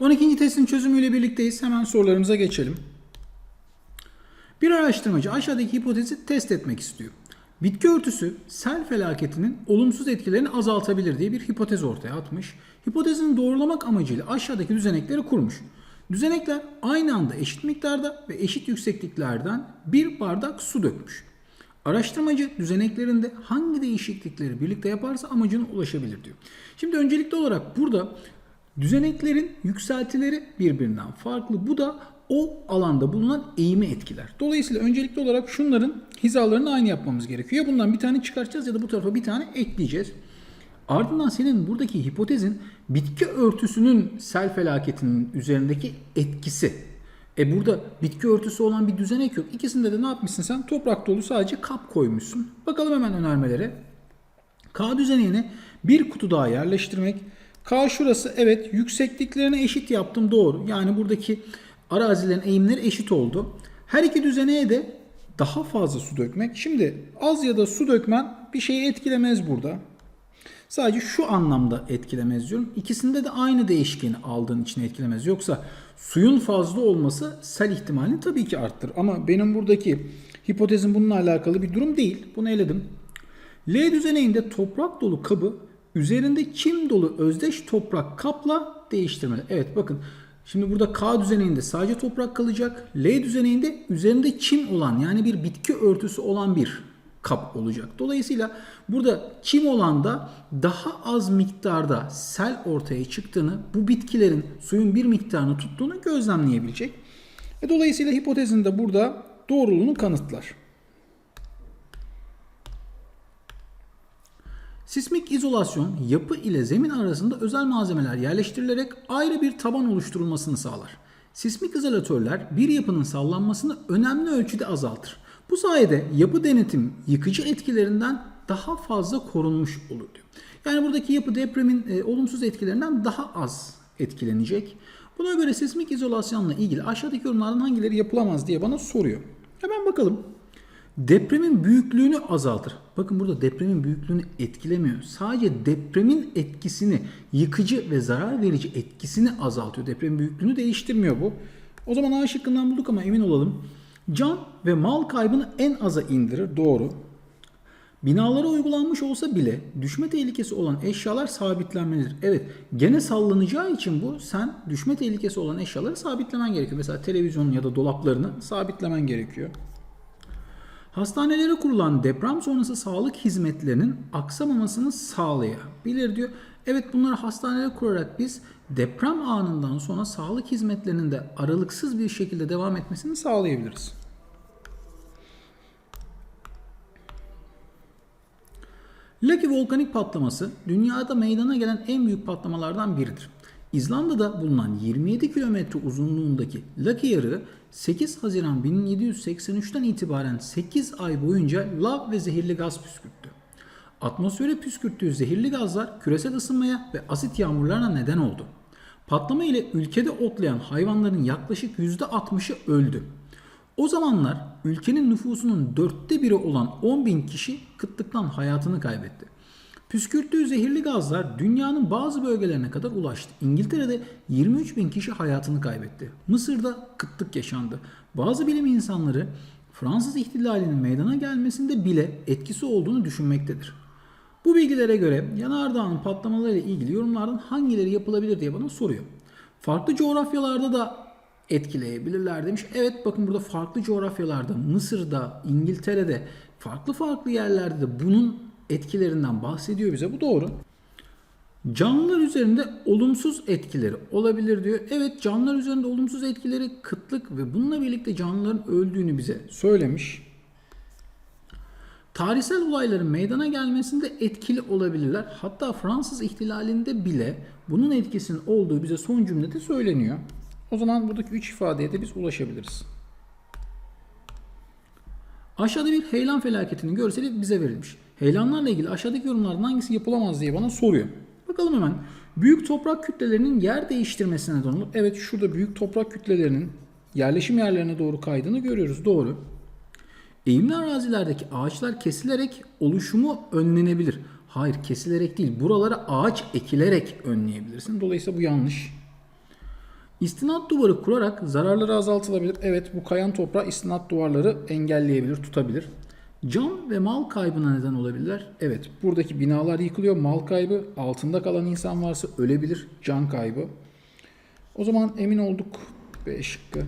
12. testin çözümüyle birlikteyiz. Hemen sorularımıza geçelim. Bir araştırmacı aşağıdaki hipotezi test etmek istiyor. Bitki örtüsü sel felaketinin olumsuz etkilerini azaltabilir diye bir hipotez ortaya atmış. Hipotezini doğrulamak amacıyla aşağıdaki düzenekleri kurmuş. Düzenekler aynı anda eşit miktarda ve eşit yüksekliklerden bir bardak su dökmüş. Araştırmacı düzeneklerinde hangi değişiklikleri birlikte yaparsa amacına ulaşabilir diyor. Şimdi öncelikli olarak burada düzeneklerin yükseltileri birbirinden farklı. Bu da o alanda bulunan eğimi etkiler. Dolayısıyla öncelikli olarak şunların hizalarını aynı yapmamız gerekiyor. Ya bundan bir tane çıkartacağız ya da bu tarafa bir tane ekleyeceğiz. Ardından senin buradaki hipotezin bitki örtüsünün sel felaketinin üzerindeki etkisi. E burada bitki örtüsü olan bir düzenek yok. İkisinde de ne yapmışsın sen? Toprak dolu sadece kap koymuşsun. Bakalım hemen önermelere. K düzeneğine bir kutu daha yerleştirmek. K şurası evet yüksekliklerine eşit yaptım doğru. Yani buradaki arazilerin eğimleri eşit oldu. Her iki düzeneğe de daha fazla su dökmek. Şimdi az ya da su dökmen bir şeyi etkilemez burada. Sadece şu anlamda etkilemez diyorum. İkisinde de aynı değişkeni aldığın için etkilemez. Yoksa suyun fazla olması sel ihtimalini tabii ki arttırır. Ama benim buradaki hipotezim bununla alakalı bir durum değil. Bunu eledim. L düzeneyinde toprak dolu kabı üzerinde çim dolu özdeş toprak kapla değiştirmeli. Evet bakın şimdi burada K düzeneyinde sadece toprak kalacak. L düzeneyinde üzerinde çim olan yani bir bitki örtüsü olan bir kap olacak. Dolayısıyla burada çim olan da daha az miktarda sel ortaya çıktığını, bu bitkilerin suyun bir miktarını tuttuğunu gözlemleyebilecek. E dolayısıyla hipotezin de burada doğruluğunu kanıtlar. Sismik izolasyon yapı ile zemin arasında özel malzemeler yerleştirilerek ayrı bir taban oluşturulmasını sağlar. Sismik izolatörler bir yapının sallanmasını önemli ölçüde azaltır. Bu sayede yapı denetim yıkıcı etkilerinden daha fazla korunmuş olur diyor. Yani buradaki yapı depremin e, olumsuz etkilerinden daha az etkilenecek. Buna göre sismik izolasyonla ilgili aşağıdaki yorumlardan hangileri yapılamaz diye bana soruyor. Hemen bakalım. Depremin büyüklüğünü azaltır. Bakın burada depremin büyüklüğünü etkilemiyor. Sadece depremin etkisini, yıkıcı ve zarar verici etkisini azaltıyor. Depremin büyüklüğünü değiştirmiyor bu. O zaman A şıkkından bulduk ama emin olalım. Can ve mal kaybını en aza indirir. Doğru. Binalara uygulanmış olsa bile düşme tehlikesi olan eşyalar sabitlenmelidir. Evet gene sallanacağı için bu sen düşme tehlikesi olan eşyaları sabitlemen gerekiyor. Mesela televizyonun ya da dolaplarını sabitlemen gerekiyor. Hastanelere kurulan deprem sonrası sağlık hizmetlerinin aksamamasını sağlayabilir diyor. Evet bunları hastanelere kurarak biz deprem anından sonra sağlık hizmetlerinin de aralıksız bir şekilde devam etmesini sağlayabiliriz. Laki volkanik patlaması dünyada meydana gelen en büyük patlamalardan biridir. İzlanda'da bulunan 27 kilometre uzunluğundaki Laki yarığı 8 Haziran 1783'ten itibaren 8 ay boyunca lav ve zehirli gaz püskürttü. Atmosfere püskürttüğü zehirli gazlar küresel ısınmaya ve asit yağmurlarına neden oldu. Patlama ile ülkede otlayan hayvanların yaklaşık %60'ı öldü. O zamanlar ülkenin nüfusunun dörtte biri olan 10 bin kişi kıtlıktan hayatını kaybetti. Püskürttüğü zehirli gazlar dünyanın bazı bölgelerine kadar ulaştı. İngiltere'de 23 bin kişi hayatını kaybetti. Mısır'da kıtlık yaşandı. Bazı bilim insanları Fransız ihtilalinin meydana gelmesinde bile etkisi olduğunu düşünmektedir. Bu bilgilere göre yanardağın patlamalarıyla ilgili yorumlardan hangileri yapılabilir diye bana soruyor. Farklı coğrafyalarda da etkileyebilirler demiş. Evet bakın burada farklı coğrafyalarda Mısır'da, İngiltere'de farklı farklı yerlerde de bunun etkilerinden bahsediyor bize. Bu doğru. Canlılar üzerinde olumsuz etkileri olabilir diyor. Evet canlılar üzerinde olumsuz etkileri kıtlık ve bununla birlikte canlıların öldüğünü bize söylemiş. Tarihsel olayların meydana gelmesinde etkili olabilirler. Hatta Fransız ihtilalinde bile bunun etkisinin olduğu bize son cümlede söyleniyor. O zaman buradaki üç ifadeye de biz ulaşabiliriz. Aşağıda bir heyelan felaketinin görseli bize verilmiş. Heyelanlarla ilgili aşağıdaki yorumlardan hangisi yapılamaz diye bana soruyor. Bakalım hemen. Büyük toprak kütlelerinin yer değiştirmesine neden. Evet şurada büyük toprak kütlelerinin yerleşim yerlerine doğru kaydığını görüyoruz. Doğru. Eğimli arazilerdeki ağaçlar kesilerek oluşumu önlenebilir. Hayır kesilerek değil. Buralara ağaç ekilerek önleyebilirsin. Dolayısıyla bu yanlış. İstinat duvarı kurarak zararları azaltılabilir. Evet bu kayan toprağı istinat duvarları engelleyebilir, tutabilir. Can ve mal kaybına neden olabilirler. Evet buradaki binalar yıkılıyor. Mal kaybı, altında kalan insan varsa ölebilir. Can kaybı. O zaman emin olduk. B şıkkı.